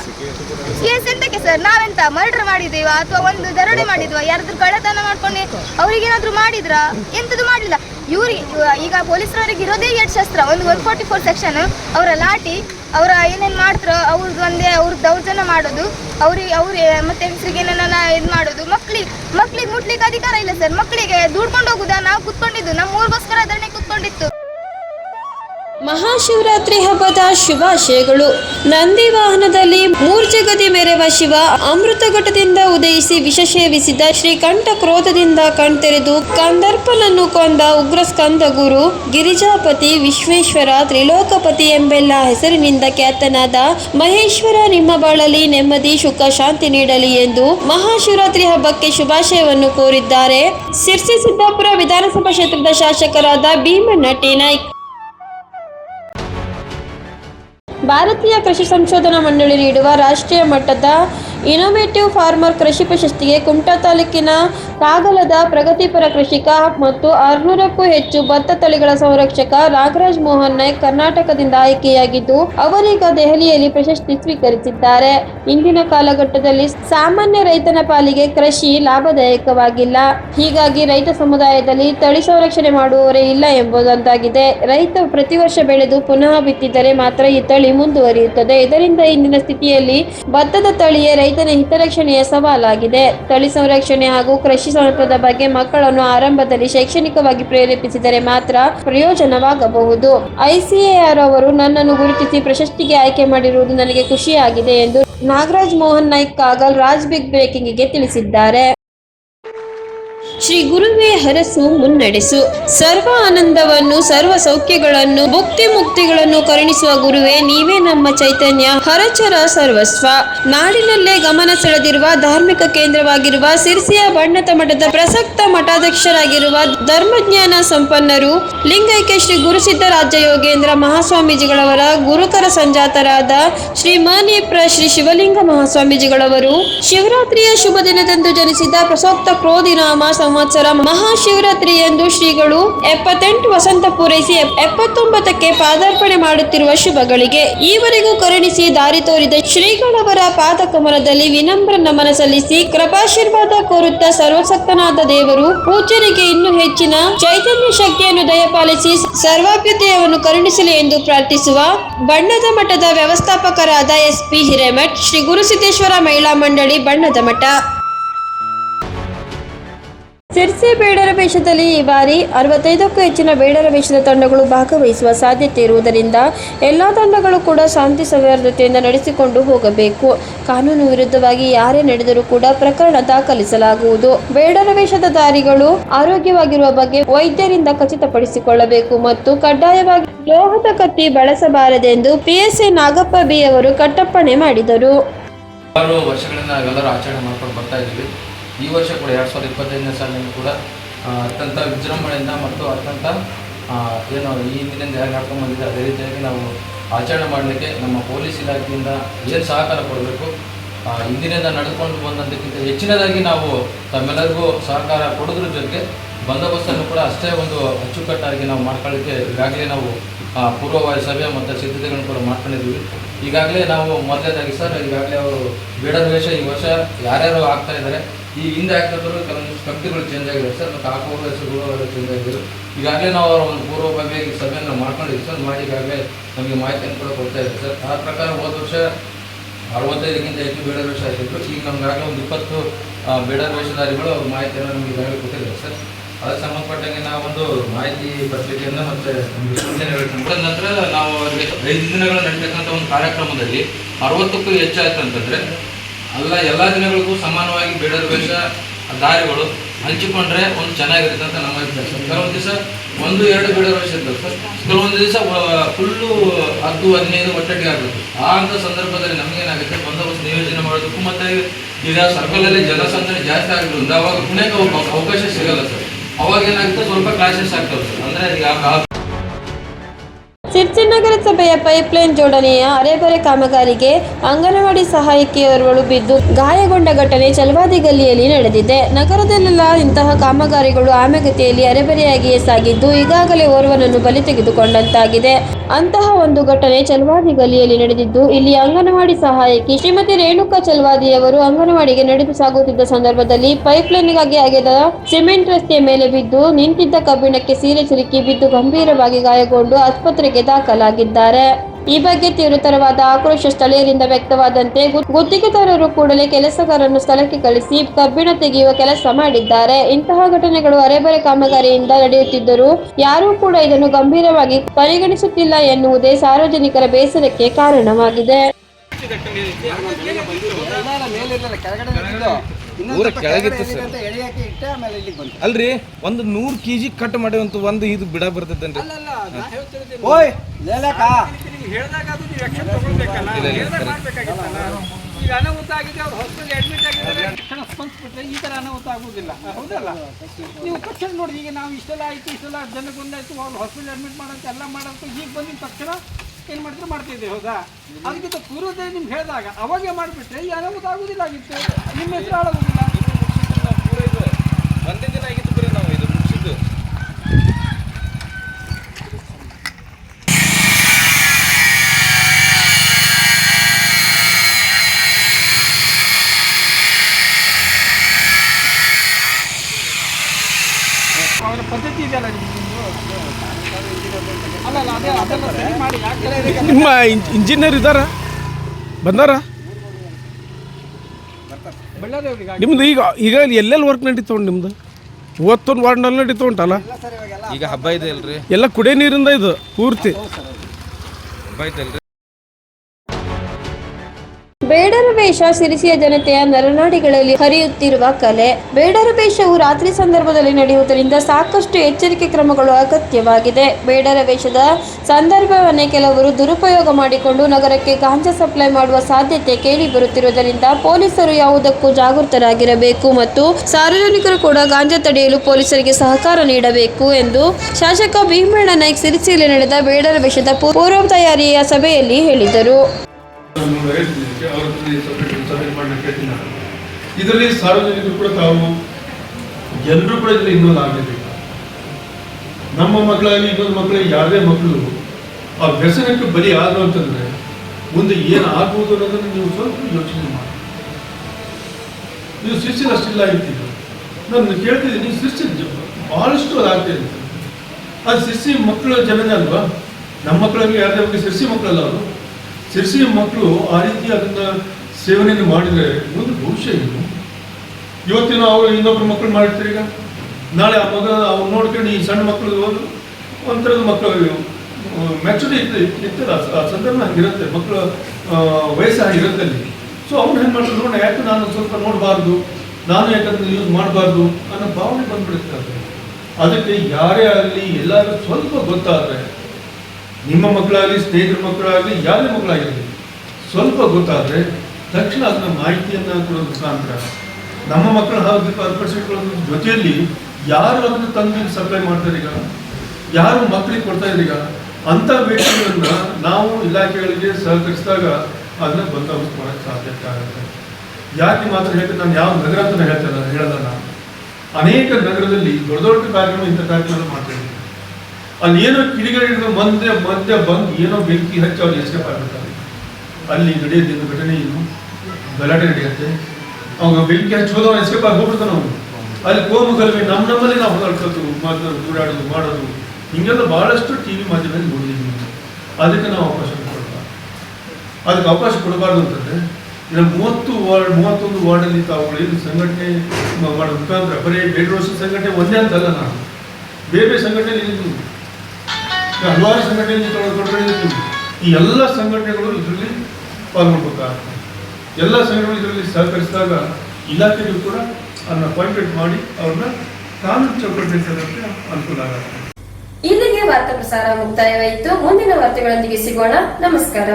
ಕೇಸ್ ಎಂತಕ್ಕೆ ಸರ್? ನಾವೆಂತ ಮರ್ಡರ್ ಮಾಡಿದ್ದೀವಾ ಅಥವಾ ಒಂದು ದರೋಡೆ ಮಾಡಿದ್ವಾ? ಯಾರಾದ್ರೂ ಕಳ್ಳತನ ಮಾಡ್ಕೊಂಡು, ಅವ್ರಿಗೇನಾದ್ರೂ ಮಾಡಿದ್ರಾ? ಎಂತದು ಮಾಡಲಿಲ್ಲ ಇವ್ರಿಗೆ ಈಗ ಪೊಲೀಸರವ್ರಿಗೆ ಇರೋದೇ ಎರಡು ಶಸ್ತ್ರ. ಒಂದು ಒನ್ ಫಾರ್ಟಿ ಫೋರ್ ಸೆಕ್ಷನ್ ಅವರ ಲಾಠಿ, ಅವರ ಏನೇನು ಮಾಡ್ತಾರೋ ಅವ್ರದ್ದು ಒಂದೇ, ಅವ್ರ ದೌರ್ಜನ್ಯ ಮಾಡೋದು ಅವ್ರಿಗೆ ಅವ್ರ ಮತ್ತೆ ಹೆಂಗಸ್ರಿಗೆ ಏನೇನ ಇದು ಮಾಡೋದು. ಮಕ್ಳಿಗೆ ಮಕ್ಳಿಗೆ ಮುಟ್ಲಿಕ್ಕೆ ಅಧಿಕಾರ ಇಲ್ಲ ಸರ್. ಮಕ್ಕಳಿಗೆ ದುಡ್ಕೊಂಡು ಹೋಗುದಾ? ನಾವು ಕುತ್ಕೊಂಡಿದ್ದು ನಮ್ಮ ಊರಿಗೋಸ್ಕರ ಧರಣಿ ಕುತ್ಕೊಂಡಿತ್ತು. ಮಹಾಶಿವರಾತ್ರಿ ಹಬ್ಬದ ಶುಭಾಶಯಗಳು. ನಂದಿ ವಾಹನದಲ್ಲಿ ಮೂರ್ಜಗದಿ ಮೆರೆವ ಶಿವ ಅಮೃತಘಟದಿಂದ ಉದಯಿಸಿ ವಿಷ ಸೇವಿಸಿದ ಶ್ರೀಕಂಠ ಕ್ರೋಧದಿಂದ ಕಣ್ತೆರೆದು ಕಂದರ್ಪನನ್ನು ಕೊಂದ ಉಗ್ರ ಸ್ಕಂದ ಗುರು ಗಿರಿಜಾಪತಿ ವಿಶ್ವೇಶ್ವರ ತ್ರಿಲೋಕಪತಿ ಎಂಬೆಲ್ಲ ಹೆಸರಿನಿಂದ ಖ್ಯಾತನಾದ ಮಹೇಶ್ವರ ನಿಮ್ಮ ಬಾಳಲಿ ನೆಮ್ಮದಿ ಸುಖ ಶಾಂತಿ ನೀಡಲಿ ಎಂದು ಮಹಾಶಿವರಾತ್ರಿ ಹಬ್ಬಕ್ಕೆ ಶುಭಾಶಯವನ್ನು ಕೋರಿದ್ದಾರೆ. ಸಿರ್ಸಿ ಸಿದ್ದಾಪುರ ವಿಧಾನಸಭಾ ಕ್ಷೇತ್ರದ ಶಾಸಕರಾದ ಭೀಮಣ್ಣ ಟಿ ಭಾರತೀಯ ಕೃಷಿ ಸಂಶೋಧನಾ ಮಂಡಳಿ ನೀಡುವ ರಾಷ್ಟ್ರೀಯ ಮಟ್ಟದ ಇನೋವೇಟಿವ್ ಫಾರ್ಮರ್ ಕೃಷಿ ಪ್ರಶಸ್ತಿಗೆ ಕುಮಟಾ ತಾಲೂಕಿನ ಕಾಗಲದ ಪ್ರಗತಿಪರ ಕೃಷಿಕ ಮತ್ತು ಆರುನೂರಕ್ಕೂ ಹೆಚ್ಚು ಭತ್ತ ತಳಿಗಳ ಸಂರಕ್ಷಕ ನಾಗರಾಜ್ ಮೋಹನ್ ನಾಯ್ಕ್ ಕರ್ನಾಟಕದಿಂದ ಆಯ್ಕೆಯಾಗಿದ್ದು, ಅವರೀಗ ದೆಹಲಿಯಲ್ಲಿ ಪ್ರಶಸ್ತಿ ಸ್ವೀಕರಿಸಿದ್ದಾರೆ. ಇಂದಿನ ಕಾಲಘಟ್ಟದಲ್ಲಿ ಸಾಮಾನ್ಯ ರೈತನ ಪಾಲಿಗೆ ಕೃಷಿ ಲಾಭದಾಯಕವಾಗಿಲ್ಲ. ಹೀಗಾಗಿ ರೈತ ಸಮುದಾಯದಲ್ಲಿ ತಳಿ ಸಂರಕ್ಷಣೆ ಮಾಡುವವರೇ ಇಲ್ಲ ಎಂಬುದಂತಾಗಿದೆ. ರೈತ ಪ್ರತಿ ವರ್ಷ ಬೆಳೆದು ಪುನಃ ಬಿತ್ತಿದರೆ ಮಾತ್ರ ಈ ತಳಿ ಮುಂದುವರಿಯುತ್ತದೆ. ಇದರಿಂದ ಇಂದಿನ ಸ್ಥಿತಿಯಲ್ಲಿ ಭತ್ತದ ತಳಿಯೇ ರೈತನ ಹಿತರಕ್ಷಣೆಯ ಸವಾಲಾಗಿದೆ. ತಳಿ ಸಂರಕ್ಷಣೆ ಹಾಗೂ ಕೃಷಿ ಸಂಪದ ಬಗ್ಗೆ ಮಕ್ಕಳನ್ನು ಆರಂಭದಲ್ಲಿ ಶೈಕ್ಷಣಿಕವಾಗಿ ಪ್ರೇರೇಪಿಸಿದರೆ ಮಾತ್ರ ಪ್ರಯೋಜನವಾಗಬಹುದು. ಐಸಿಎಆರ್ ಅವರು ನನ್ನನ್ನು ಗುರುತಿಸಿ ಪ್ರಶಸ್ತಿಗೆ ಆಯ್ಕೆ ಮಾಡಿರುವುದು ನನಗೆ ಖುಷಿಯಾಗಿದೆ ಎಂದು ನಾಗರಾಜ್ ಮೋಹನ್ ನಾಯ್ಕ್ ಕಾಗಲ್ ರಾಜ್ ಬಿಗ್ ಬ್ರೇಕಿಂಗ್ಗೆ ತಿಳಿಸಿದ್ದಾರೆ. ಶ್ರೀ ಗುರುವೇ ಹರಸು ಮುನ್ನಡೆಸು. ಸರ್ವ ಆನಂದವನ್ನು, ಸರ್ವ ಸೌಖ್ಯಗಳನ್ನು, ಭಕ್ತಿ ಮುಕ್ತಿಗಳನ್ನು ಕರುಣಿಸುವ ಗುರುವೇ, ನೀವೇ ನಮ್ಮ ಚೈತನ್ಯ, ಹರಚರ ಸರ್ವಸ್ವ. ನಾಡಿನಲ್ಲೇ ಗಮನ ಸೆಳೆದಿರುವ ಧಾರ್ಮಿಕ ಕೇಂದ್ರವಾಗಿರುವ ಸಿರ್ಸಿಯ ಬಣ್ಣತ ಮಠದ ಪ್ರಸಕ್ತ ಮಠಾಧ್ಯಕ್ಷರಾಗಿರುವ ಧರ್ಮಜ್ಞಾನ ಸಂಪನ್ನರು, ಲಿಂಗೈಕ್ಯ ಶ್ರೀ ಗುರುಸಿದ್ದರಾಜ ಯೋಗೇಂದ್ರ ಮಹಾಸ್ವಾಮೀಜಿಗಳವರ ಗುರುಕರ ಸಂಜಾತರಾದ ಶ್ರೀ ಮಾನ್ಯಪ್ರ ಶ್ರೀ ಶಿವಲಿಂಗ ಮಹಾಸ್ವಾಮೀಜಿಗಳವರು, ಶಿವರಾತ್ರಿಯ ಶುಭ ದಿನದಂದು ಜನಿಸಿದ ಪ್ರಸಕ್ತ ಕ್ರೋಧಿನಾಮ ಸಂವತ್ಸರ ಮಹಾಶಿವರಾತ್ರಿ ಎಂದು ಶ್ರೀಗಳು ಎಪ್ಪತ್ತೆಂಟು ವಸಂತ ಪೂರೈಸಿ ಎಪ್ಪತ್ತೊಂಬತ್ತಕ್ಕೆ ಪಾದಾರ್ಪಣೆ ಮಾಡುತ್ತಿರುವ ಶುಭಗಳಿಗೆ ಈವರೆಗೂ ಕರುಣಿಸಿ ದಾರಿ ತೋರಿದ ಶ್ರೀಗಳವರ ಪಾದ ಕಮಲದಲ್ಲಿ ವಿನಮ್ರ ನಮನ ಸಲ್ಲಿಸಿ ಕೃಪಾಶೀರ್ವಾದ ಕೋರುತ್ತಾ ಸರ್ವಸಕ್ತನಾದ ದೇವರು ಪೂಜ್ಯರಿಗೆ ಇನ್ನೂ ಹೆಚ್ಚಿನ ಚೈತನ್ಯ ಶಕ್ತಿಯನ್ನು ದಯಪಾಲಿಸಿ ಸರ್ವಾಭ್ಯುದಯವನ್ನು ಕರುಣಿಸಲಿ ಎಂದು ಪ್ರಾರ್ಥಿಸುವ ಬಣ್ಣದ ಮಠದ ವ್ಯವಸ್ಥಾಪಕರಾದ ಎಸ್ ಪಿ ಹಿರೇಮಠ್, ಶ್ರೀ ಗುರುಸಿದ್ದೇಶ್ವರ ಮಹಿಳಾ ಮಂಡಳಿ ಬಣ್ಣದ ಮಠ. ಸಿರ್ಸಿ ಬೇಡರ ವೇಷದಲ್ಲಿ ಈ ಬಾರಿ ಅರವತ್ತೈದಕ್ಕೂ ಹೆಚ್ಚಿನ ಬೇಡರ ವೇಷದ ತಂಡಗಳು ಭಾಗವಹಿಸುವ ಸಾಧ್ಯತೆ ಇರುವುದರಿಂದ ಎಲ್ಲ ತಂಡಗಳು ಕೂಡ ಶಾಂತಿ ಸೌಹಾರ್ದತೆಯಿಂದ ನಡೆಸಿಕೊಂಡು ಹೋಗಬೇಕು. ಕಾನೂನು ವಿರುದ್ಧವಾಗಿ ಯಾರೇ ನಡೆದರೂ ಕೂಡ ಪ್ರಕರಣ ದಾಖಲಿಸಲಾಗುವುದು. ಬೇಡರ ವೇಷದ ದಾರಿಗಳು ಆರೋಗ್ಯವಾಗಿರುವ ಬಗ್ಗೆ ವೈದ್ಯರಿಂದ ಖಚಿತಪಡಿಸಿಕೊಳ್ಳಬೇಕು ಮತ್ತು ಕಡ್ಡಾಯವಾಗಿ ಲೋಹದ ಕತ್ತಿ ಬಳಸಬಾರದೆಂದು ಪಿಎಸ್ಎ ನಾಗಪ್ಪ ಬಿ ಅವರು ಕಟ್ಟಪ್ಪಣೆ ಮಾಡಿದರು. ಆಚರಣೆ ಈ ವರ್ಷ ಕೂಡ ಎರಡು ಸಾವಿರದ ಇಪ್ಪತ್ತೈದನೇ ಸಾಲಿನಲ್ಲಿ ಕೂಡ ಅತ್ಯಂತ ವಿಜೃಂಭಣೆಯಿಂದ ಮತ್ತು ಅತ್ಯಂತ ಏನು ಈ ಹಿಂದಿನಿಂದ ಹೇಗೆ ನಡ್ಕೊಂಡು ಬಂದಿದೆ ಅದೇ ರೀತಿಯಾಗಿ ನಾವು ಆಚರಣೆ ಮಾಡಲಿಕ್ಕೆ ನಮ್ಮ ಪೊಲೀಸ್ ಇಲಾಖೆಯಿಂದ ಏನು ಸಹಕಾರ ಕೊಡಬೇಕು ಹಿಂದಿನಿಂದ ನಡೆದುಕೊಂಡು ಬಂದಂತಕ್ಕಿಂತ ಹೆಚ್ಚಿನದಾಗಿ ನಾವು ತಮ್ಮೆಲ್ಲರಿಗೂ ಸಹಕಾರ ಕೊಡೋದ್ರ ಜೊತೆಗೆ ಬಂದೋಬಸ್ತನ್ನು ಕೂಡ ಅಷ್ಟೇ ಒಂದು ಅಚ್ಚುಕಟ್ಟಾಗಿ ನಾವು ಮಾಡ್ಕೊಳ್ಳಿಕ್ಕೆ ಈಗಾಗಲೇ ನಾವು ಆ, ಪೂರ್ವಭಾವಿ ಸಭೆ ಮತ್ತು ಸಿದ್ಧತೆಗಳನ್ನು ಕೂಡ ಮಾಡ್ಕೊಂಡಿದ್ದೀವಿ. ಈಗಾಗಲೇ ನಾವು ಮೊದಲೇದಾಗಿ ಸರ್ ಈಗಾಗಲೇ ಅವರು ಬೇಡದ ವೇಷ ಈ ವರ್ಷ ಯಾರ್ಯಾರು ಆಗ್ತಾ ಇದ್ದಾರೆ ಈ ಹಿಂದೆ ಆಗ್ತದ್ರು ಕೆಲವೊಂದು ಶಕ್ತಿಗಳು ಚೇಂಜ್ ಆಗಿದೆ ಸರ್, ಮತ್ತು ಹಾಕುವ ಹೆಸರುಗಳು ಚೇಂಜ್ ಆಗಿದೆ ಈಗಾಗಲೇ ನಾವು ಅವರ ಒಂದು ಪೂರ್ವಭಾವಿಯಾಗಿ ಸಭೆಯನ್ನು ಮಾಡ್ಕೊಂಡಿದ್ವಿ ಸರ್, ಮಾಡಿ ಈಗಾಗಲೇ ನಮಗೆ ಮಾಹಿತಿಯನ್ನು ಕೂಡ ಕೊಡ್ತಾ ಇದೆ ಸರ್. ಆ ಪ್ರಕಾರ ಹೋದ ವರ್ಷ, ಅರವತ್ತೈದಕ್ಕಿಂತ ಹೆಚ್ಚು ಬೇಡ ವೇಷ ಆಗಿದ್ರು ಈಗ ನಮಗಾಗಲೇ ಒಂದು ಇಪ್ಪತ್ತು ಬೇಡ ವೇಷಧಾರಿಗಳು ಅವ್ರ ಮಾಹಿತಿಯನ್ನು ನಮಗೆ ಈಗಾಗಲೇ ಕೊಟ್ಟಿದ್ದಾರೆ ಸರ್. ಅದಕ್ಕೆ ಸಂಬಂಧಪಟ್ಟಂಗೆ ನಾವೊಂದು ಮಾಹಿತಿ ಪತ್ರಿಕೆಯನ್ನು ಮತ್ತು ನಂತರ ನಾವು ಐದು ದಿನಗಳು ನಡೀತಕ್ಕಂಥ ಒಂದು ಕಾರ್ಯಕ್ರಮದಲ್ಲಿ ಅರವತ್ತಕ್ಕೂ ಹೆಚ್ಚಾಯ್ತು ಅಂತಂದರೆ ಅಲ್ಲ, ಎಲ್ಲ ದಿನಗಳಿಗೂ ಸಮಾನವಾಗಿ ಬೇಡರ ವೇಷ ದಾರಿಗಳು ಹಂಚಿಕೊಂಡ್ರೆ ಒಂದು ಚೆನ್ನಾಗಿರುತ್ತೆ ಅಂತ ನಮ್ಮ ಅಭಿಪ್ರಾಯ ಕೆಲವೊಂದು ದಿವಸ ಒಂದು, ಎರಡು ಬೇಡರ ವೇಷ ಇರ್ತದೆ ಕೆಲವೊಂದು ದಿವಸ ಫುಲ್ಲು ಹತ್ತು, ಹದಿನೈದು ಒಟ್ಟೊಟ್ಟಿಗೆ ಆಗುತ್ತೆ ಆ ಅಂತ ಸಂದರ್ಭದಲ್ಲಿ ನಮಗೇನಾಗುತ್ತೆ ಬಂದೋಬಸ್ತ್ ನಿಯೋಜನೆ ಮಾಡೋದಕ್ಕೂ ಮತ್ತೆ ಈಗ ಸರ್ಕಲಲ್ಲಿ ಜನಸಂದಣಿ ಜಾಸ್ತಿ ಆಗಿರೋದ್ರಿಂದ ಅವಾಗ ಹೋಗೋ ಅವಕಾಶ ಸಿಗಲ್ಲ ಸರ್. ಅವಾಗ ಏನಾಗುತ್ತೆ, ಸ್ವಲ್ಪ ಕ್ಲಾಶಸ್ ಆಗ್ತವೆ ಸರ್. ಅಂದರೆ ಈಗ ಸಿರ್ಸಿ ನಗರಸಭೆಯ ಪೈಪ್ಲೈನ್ ಜೋಡಣೆಯ ಅರೆಬರೆ ಕಾಮಗಾರಿಗೆ ಅಂಗನವಾಡಿ ಸಹಾಯಕಿಯವರು ಬಿದ್ದು ಗಾಯಗೊಂಡ ಘಟನೆ ಚಲವಾದಿ ಗಲ್ಲಿಯಲ್ಲಿ ನಡೆದಿದೆ. ನಗರದಲ್ಲೆಲ್ಲ ಇಂತಹ ಕಾಮಗಾರಿಗಳು ಆಮೆಗತಿಯಲ್ಲಿ ಅರೆಬರೆಯಾಗಿಯೇ ಸಾಗಿದ್ದು ಈಗಾಗಲೇ ಓರ್ವನನ್ನು ಬಲಿ ತೆಗೆದುಕೊಂಡಂತಾಗಿದೆ. ಅಂತಹ ಒಂದು ಘಟನೆ ಚಲವಾದಿ ಗಲ್ಲಿಯಲ್ಲಿ ನಡೆದಿದ್ದು, ಇಲ್ಲಿ ಅಂಗನವಾಡಿ ಸಹಾಯಕಿ ಶ್ರೀಮತಿ ರೇಣುಕಾ ಚಲವಾದಿಯವರು ಅಂಗನವಾಡಿಗೆ ನಡೆದು ಸಾಗುತ್ತಿದ್ದ ಸಂದರ್ಭದಲ್ಲಿ ಪೈಪ್ಲೈನ್ಗಾಗಿ ಅಗೆದ ಸಿಮೆಂಟ್ ರಸ್ತೆಯ ಮೇಲೆ ಬಿದ್ದು ನಿಂತಿದ್ದ ಕಬ್ಬಿಣಕ್ಕೆ ಸೀರೆ ಸಿಲುಕಿ ಬಿದ್ದು ಗಂಭೀರವಾಗಿ ಗಾಯಗೊಂಡು ಆಸ್ಪತ್ರೆಗೆ ದಾಖಲಾಗಿದ್ದಾರೆ. ಈ ಬಗ್ಗೆ ತೀವ್ರತರವಾದ ಆಕ್ರೋಶ ಸ್ಥಳೀಯರಿಂದ ವ್ಯಕ್ತವಾದಂತೆ ಗುತ್ತಿಗೆದಾರರು ಕೂಡಲೇ ಕೆಲಸಗಾರರನ್ನು ಸ್ಥಳಕ್ಕೆ ಕಳಿಸಿ ಕಬ್ಬಿಣ ತೆಗೆಯುವ ಕೆಲಸ ಮಾಡಿದ್ದಾರೆ. ಇಂತಹ ಘಟನೆಗಳು ಅರೆಬರೆ ಕಾಮಗಾರಿಯಿಂದ ನಡೆಯುತ್ತಿದ್ದರೂ ಯಾರೂ ಕೂಡ ಇದನ್ನು ಗಂಭೀರವಾಗಿ ಪರಿಗಣಿಸುತ್ತಿಲ್ಲ ಎನ್ನುವುದೇ ಸಾರ್ವಜನಿಕರ ಬೇಸರಕ್ಕೆ ಕಾರಣವಾಗಿದೆ. ಊರ ಕೆಳಗಿತ್ತು ಸರ್. ಅಲ್ರಿ ಒಂದು ನೂರು ಕೆ ಜಿ ಕಟ್ ಮಾಡಿವಂತ ಒಂದು ಇದು ಬಿಡ ಬರ್ತೈತೇನ್ರಿ. ಓಯ್ ಲೇಲಕ ಈಗ ಅನಾಹುತ ಆಗಿದೆ ಅವ್ರು ಹಾಸ್ಪಿಟಲ್ ಅಡ್ಮಿಟ್ ಆಗಿದ್ದಾರೆ. ತಕ್ಷಣ ಸ್ಪಂದಿಸ್ಬಿಟ್ರೆ ಈ ಥರ ಅನಾಹುತ ಆಗೋದಿಲ್ಲ. ಹೌದಲ್ಲ? ನೀವು ತಕ್ಷಣ ನೋಡಿ ಈಗ ನಾವು ಇಷ್ಟೆಲ್ಲ ಆಯ್ತು ಇಷ್ಟೆಲ್ಲ ಜನಕ್ಕೆ ಒಂದಾಯ್ತು ಅವ್ರು ಹಾಸ್ಪಿಟಲ್ ಅಡ್ಮಿಟ್ ಮಾಡೋಂತ ಎಲ್ಲ ಮಾಡಂತ ಈಗ ಬಂದಿದ ತಕ್ಷಣ ಏನು ಮಾಡಿದ್ರು ಮಾಡ್ತಿದ್ದೆ, ಹೌದಾ? ಅದಕ್ಕಿಂತ ಪೂರ್ವದೇ ನಿಮ್ಗೆ ಹೇಳಿದಾಗ, ಅವಾಗೆ ಮಾಡಿಬಿಟ್ರೆ ಅನಾಹುತ ಆಗೋದಿಲ್ಲ ಆಗಿತ್ತು. ನಿಮ್ಮ ಹೆಸರು ಹಾಳಾಗೋದಿಲ್ಲ ಒಂದೇ ದಿನ ಆಗಿತ್ತು ಬರೀ ನಾವು ಇದು ಮುಗಿಸಿದ್ದು ಅವರ ಪದ್ಧತಿ ಇದೆಯಲ್ಲ ನಿಮ್ದು ಅಲ್ಲ ಅಲ್ಲ ಅದೇ ಅದೆಲ್ಲ ಸರಿ ಮಾಡಿ ಯಾಕೆ ನಿಮ್ಮ ಇಂಜಿನಿಯರ್ ಇದ್ದಾರ? ಬಂದಾರ? ನಿಮ್ದು ಈಗ ಈಗ ಎಲ್ಲೆಲ್ಲಿ ವರ್ಕ್ ನಡೀತು ನಿಮ್ದು? ಇವತ್ತೊಂದು ವಾರ್ಡ್ನಲ್ಲಿ ನಡೀತಾ ಉಂಟಲ್ಲ? ಈಗ ಹಬ್ಬ ಇದೆ ಅಲ್ರಿ. ಎಲ್ಲ ಕುಡಿಯೋ ನೀರಿಂದ ಇದು ಪೂರ್ತಿ. ಹಬ್ಬ ಇದೆ ಬೇಡರ ವೇಷ ಸಿರಿಸಿಯ ಜನತೆಯ ನರನಾಡಿಗಳಲ್ಲಿ ಹರಿಯುತ್ತಿರುವ ಕಲೆ. ಬೇಡರ ವೇಷವು ರಾತ್ರಿ ಸಂದರ್ಭದಲ್ಲಿ ನಡೆಯುವುದರಿಂದ ಸಾಕಷ್ಟು ಎಚ್ಚರಿಕೆ ಕ್ರಮಗಳು ಅಗತ್ಯವಾಗಿದೆ. ಬೇಡರ ವೇಷದ ಸಂದರ್ಭವನ್ನೇ ಕೆಲವರು ದುರುಪಯೋಗ ಮಾಡಿಕೊಂಡು ನಗರಕ್ಕೆ ಗಾಂಜಾ ಸಪ್ಲೈ ಮಾಡುವ ಸಾಧ್ಯತೆ ಕೇಳಿ ಬರುತ್ತಿರುವುದರಿಂದ ಪೊಲೀಸರು ಯಾವುದಕ್ಕೂ ಜಾಗೃತರಾಗಿರಬೇಕು ಮತ್ತು ಸಾರ್ವಜನಿಕರು ಕೂಡ ಗಾಂಜಾ ತಡೆಯಲು ಪೊಲೀಸರಿಗೆ ಸಹಕಾರ ನೀಡಬೇಕು ಎಂದು ಶಾಸಕ ಭೀಮಣ್ಣ ನಾಯ್ಕ ಸಿರಿಸಿಯಲ್ಲಿ ನಡೆದ ಬೇಡರ ವೇಷದ ಪೂರ್ವ ತಯಾರಿಯ ಸಭೆಯಲ್ಲಿ ಹೇಳಿದರು. ಅವ್ರ ಹತ್ರ ಸಪ್ರೇಟ್ ಮಾಡ್ಲಿಕ್ಕೆ ಹೇಳ್ತೀನಿ. ಇದರಲ್ಲಿ ಸಾರ್ವಜನಿಕರು ಕೂಡ ತಾವು ಎಲ್ಲರೂ ಕೂಡ ಇದರಲ್ಲಿ ಇನ್ವಾಲ್ವ್ ಆಗಲೇಬೇಕು ನಮ್ಮ ಮಕ್ಕಳಾಗಲಿ ಇನ್ನೊಂದು ಮಕ್ಕಳಿಗೆ ಯಾವುದೇ ಮಕ್ಕಳು ಆ ವ್ಯಸನಕ್ಕೆ ಬಲಿ ಆದರು ಅಂತಂದ್ರೆ ಮುಂದೆ ಏನು ಆಗ್ಬೋದು ಅನ್ನೋದನ್ನು ನೀವು ಸ್ವಲ್ಪ ಯೋಚನೆ ಮಾಡಿ. ನೀವು ಶಿಸ್ತಿನ ಅಷ್ಟಿಲ್ಲ ಇರ್ತೀವಿ ನಾನು ಕೇಳ್ತಿದ್ದೀನಿ, ನೀವು ಬಹಳಷ್ಟು ಅದಾಗ್ತಿದೆ ಅದು ಶಿಸ್ತಿ ಮಕ್ಕಳ ಜನನೇ ಅಲ್ವಾ? ನಮ್ಮ ಮಕ್ಕಳಲ್ಲಿ ಯಾರದೇ ಬಗ್ಗೆ ಶಿಸ್ತಿ ಮಕ್ಕಳಲ್ಲ ಅವರು. ಸಿರ್ಸಿ ಮಕ್ಕಳು ಆ ರೀತಿ ಅದನ್ನ ಸೇವನೆಯನ್ನು ಮಾಡಿದರೆ ಒಂದು ಭವಿಷ್ಯ ಇದು ಇವತ್ತಿನ ಅವರು ಇನ್ನೊಬ್ರು ಮಕ್ಕಳು ಮಾಡಿರ್ತಾರೆ ಈಗ? ನಾಳೆ ಆ ಮಗ ಅವ್ರು ನೋಡ್ಕೊಂಡು ಈ ಸಣ್ಣ ಮಕ್ಕಳು ಒಂಥರದ ಮಕ್ಕಳು ಮೆಚುರಿ ಇತ್ತು ಇರ್ತದೆ. ಆ- ಸಂದರ್ಭ ಹಂಗಿರುತ್ತೆ. ಮಕ್ಕಳ ವಯಸ್ಸು ಹಂಗಿರುತ್ತೆ ಅಲ್ಲಿ. ಸೊ ಅವ್ನು ಹೆಂಗೆ ಮಾಡ್ತಾರೆ ನೋಡೋಣ ಯಾಕೆ ನಾನು ಸ್ವಲ್ಪ ನೋಡಬಾರ್ದು? ನಾನು ಯಾಕಂದ್ರೆ ಯೂಸ್ ಮಾಡಬಾರ್ದು ಅನ್ನೋ ಭಾವನೆ ಬಂದ್ಬಿಡುತ್ತೆ. ಅದು ಅದಕ್ಕೆ ಯಾರೇ ಆಗಲಿ ಎಲ್ಲರೂ ಸ್ವಲ್ಪ ಗೊತ್ತಾದರೆ ನಿಮ್ಮ ಮಕ್ಕಳಾಗಲಿ, ಸ್ನೇಹಿತರ ಮಕ್ಕಳಾಗಲಿ ಯಾವುದೇ ಮಕ್ಕಳಾಗಿರಲಿ, ಸ್ವಲ್ಪ ಗೊತ್ತಾದರೆ ತಕ್ಷಣ ಅದನ್ನ ಮಾಹಿತಿಯನ್ನು ಕೊಡೋ ಮುಖಾಂತರ ನಮ್ಮ ಮಕ್ಕಳ ಹಾಗೆ ಅರ್ಪಡಿಸಿಕೊಳ್ಳೋದ್ರ ಜೊತೆಯಲ್ಲಿ ಯಾರು ಅದನ್ನು ತಂದು ಸಪ್ಲೈ ಮಾಡ್ತಾರೆ ಈಗ ಯಾರು ಮಕ್ಕಳಿಗೆ ಕೊಡ್ತಾ ಈಗ ಅಂಥ ವ್ಯಕ್ತಿಗಳನ್ನ ನಾವು ಇಲಾಖೆಗಳಿಗೆ ಸಹಕರಿಸಿದಾಗ ಅದನ್ನ ಬಂದೋಬಸ್ತ್ ಮಾಡೋಕ್ಕೆ ಸಾಧ್ಯತೆ ಆಗುತ್ತೆ ಯಾಕೆ ಮಾತ್ರ ಹೇಳ್ತೀನಿ, ನಾನು ಯಾವ ನಗರ ಅಂತ ಹೇಳ್ತೇನೆ ಹೇಳಲ್ಲ ನಾನು. ಅನೇಕ ನಗರದಲ್ಲಿ ದೊಡ್ಡ ದೊಡ್ಡ ಕಾರ್ಯಕ್ರಮ ಇಂಥ ಕಾರ್ಯಕ್ರಮ ಮಾಡ್ತಾ ಇದ್ದೀವಿ ಅಲ್ಲಿ ಏನೋ ಕಿಡಿಗೇಡಿಗಳು ಮಧ್ಯ ಮಧ್ಯ ಬಂದು ಏನೋ ಬೆಂಕಿ ಹಚ್ಚಿ ಅವ್ರು ಎಸ್ಕೇಪ್ ಆಗಿರ್ತಾರೆ ಅಲ್ಲಿ ನಡೆಯೋದೇನು ಘಟನೆ ಏನು? ಗಲಾಟೆ ನಡೆಯುತ್ತೆ. ಅವಾಗ ಬೆಂಕಿ ಹಚ್ಚಿ ಅವ್ನು ಎಸ್ಕೇಪ್ ಆಗಿ ಹೋಗ್ಬಿಡ್ತಾನೆ ಅವನು ಅಲ್ಲಿ ಕೋಮು ಕಲ್ವಿ ನಮ್ಮ ನಮ್ಮಲ್ಲಿ ನಾವು ಹೊರಡ್ಕೋದು ಮಾತಾಡೋದು ದೂರಾಡೋದು ಮಾಡೋದು. ಹಿಂಗೆಲ್ಲ ಬಹಳಷ್ಟು ಟಿ ವಿ ಮಾಧ್ಯಮದಲ್ಲಿ ನೋಡಿದ್ದೀವಿ ಅದಕ್ಕೆ ನಾವು ಅವಕಾಶ ಕೊಡಬಾರ್ದು. ಅದಕ್ಕೆ ಅವಕಾಶ ಕೊಡಬಾರ್ದು ಅಂತಂದರೆ ಇಲ್ಲ ಮೂವತ್ತು ವಾರ್ಡ್, ಮೂವತ್ತೊಂದು ವಾರ್ಡಲ್ಲಿ ತಾವು ಏನು ಸಂಘಟನೆ ಮಾಡೋ ಮುಖಾಂತರ ಬರೀ ಬೇಡ್ರೋಸ್ ಸಂಘಟನೆ ಒಂದೇ ಅಂತಲ್ಲ ನಾನು. ಬೇರೆ ಬೇರೆ ಸಂಘಟನೆ ಹಲವಾರು ಸಂಘಟನೆಯಲ್ಲಿ ತೊಡಗಿದ್ದೀವಿ ಈ ಎಲ್ಲ ಸಂಘಟನೆಗಳು ಇದರಲ್ಲಿ ಪಾಲ್ಗೊಳ್ಬೇಕಾಗ್ತದೆ. ಎಲ್ಲ ಸಂಘಟನೆಗಳು ಇದರಲ್ಲಿ ಸಹಕರಿಸಿದಾಗ ಇಲಾಖೆಗೂ ಕೂಡ ಅದನ್ನ ಅಪಾಯಿಂಟ್ಮೆಂಟ್ ಮಾಡಿ ಅವ್ರನ್ನ ಕಾನೂನು ಚೌಕಟ್ಟಿಗೆ ತರೋಕ್ಕೆ ಅನುಕೂಲ ಆಗುತ್ತೆ. ಇಲ್ಲಿಗೆ ವಾರ್ತಾ ಪ್ರಸಾರ ಮುಕ್ತಾಯವಾಯಿತು. ಮುಂದಿನ ವಾರ್ತೆಗಳೊಂದಿಗೆ ಸಿಗೋಣ. ನಮಸ್ಕಾರ.